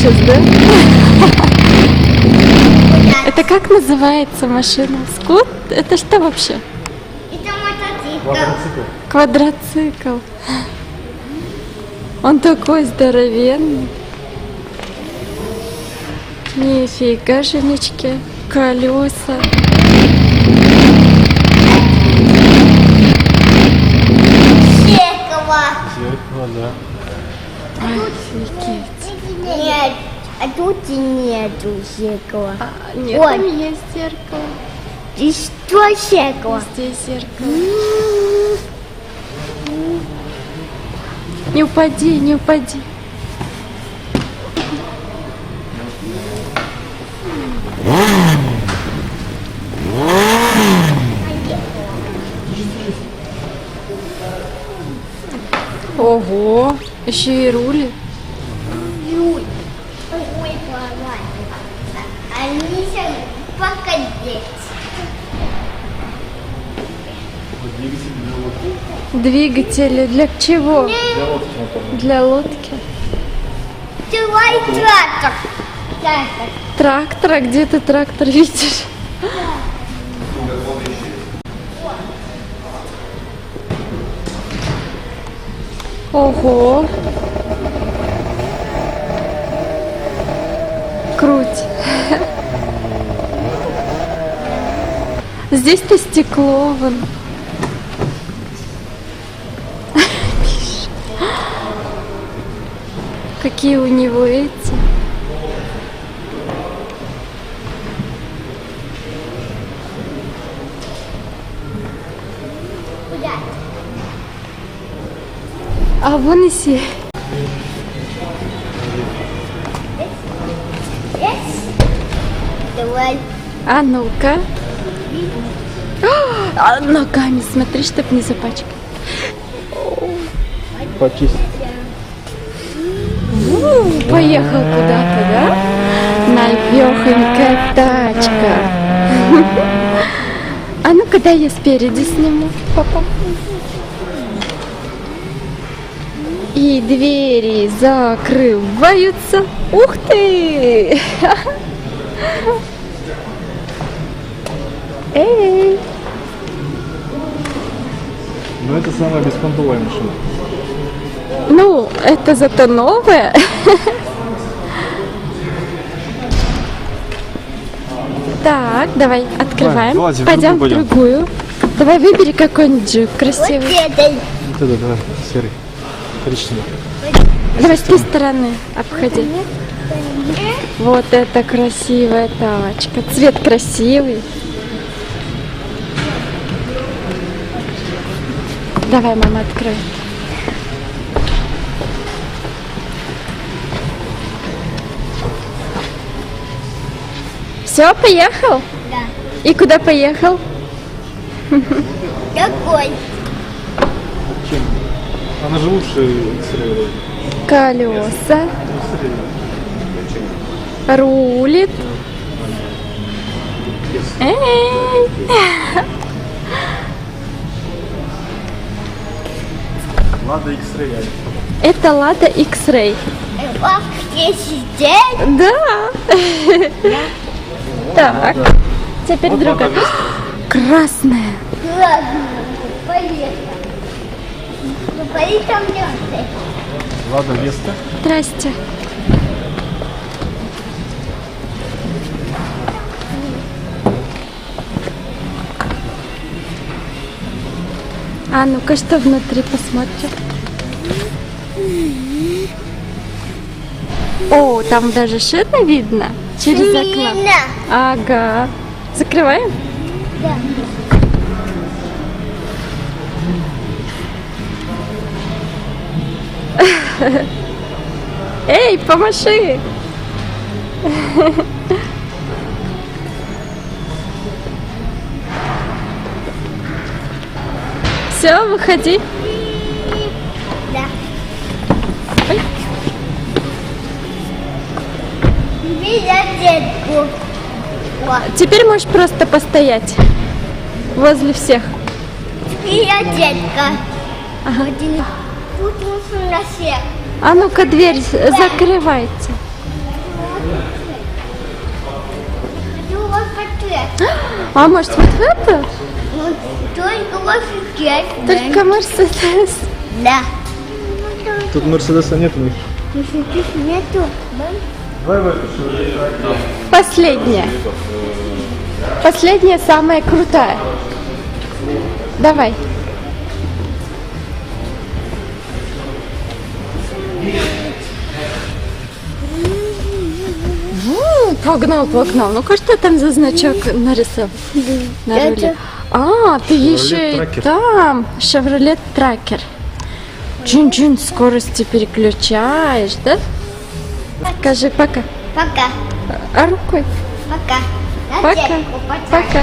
сейчас, да? Это как называется машина? Скут? Это что вообще? Это мотоцикл. Квадроцикл. Квадроцикл. Он такой здоровенный. Нифига, женечки. Колеса. Зеркало. Зеркало, да. Офигеть. Нет, а тут и нету зеркала. А, нет, Ой. там есть зеркало. И что зеркало? Здесь зеркало. Не упади, не упади. Ого, еще и рули. Юль. Ой, давай. Они сейчас покадеть. Вот двигатель для лодки. Двигатели для чего? Для лодки. Для лодки. Давай трактор. Трактор. Трактор, а где ты трактор видишь? Ого! Здесь-то стекло вон. Какие у него эти? А вон и? Давай. А ну-ка. А, ногами смотри, чтоб не запачкать. Почистить. У, Поехал куда-то, да? Навехонькая тачка. А ну-ка дай я спереди сниму. Папа. И двери закрываются. Ух ты! Эй! Но это самая беспонтовая машина. Ну, это зато новое. Так, давай, открываем. в Пойдем в другую. Давай выбери какой-нибудь джип Вот красивый. это. Вот это, да, серый. Коричневый. Давай с той стороны обходи. Вот это красивая тачка. Цвет красивый. Давай, мама, открой. Все, поехал? Да. И куда поехал? Какой? Чем? Она же лучше X-Ray. Колеса. Рулит. Эй! Лада X-Ray. Это Лада X-Ray. Ах, где сидеть? Да. Так. Теперь Вот другая. Красная. Ладно, поехали. Ну, поедем там вместе. Лада Веста. Здрасте. А ну-ка, что внутри посмотрим. О, там даже шины видно через окно. Нина. Ага. Закрываем? Да. Эй, помаши! Все, выходи. Да. Теперь можешь просто постоять возле всех. Теперь я детка. Ага. А ну-ка дверь закрывайте. А может вот это? Только Мерседес. Только Мерседес. Да. Тут Мерседеса нет у них. Мерседес нету. Давай в эту Chevrolet Последняя. Последняя, самая крутая. Давай. Погнал, погнал. Ну-ка, что там за значок нарисовал на руле? А, ты еще и Tracker. там. Chevrolet Tracker. Чин-чин, скорости переключаешь, да? Скажи пока. Пока. А рукой? Пока. Пока. Пока.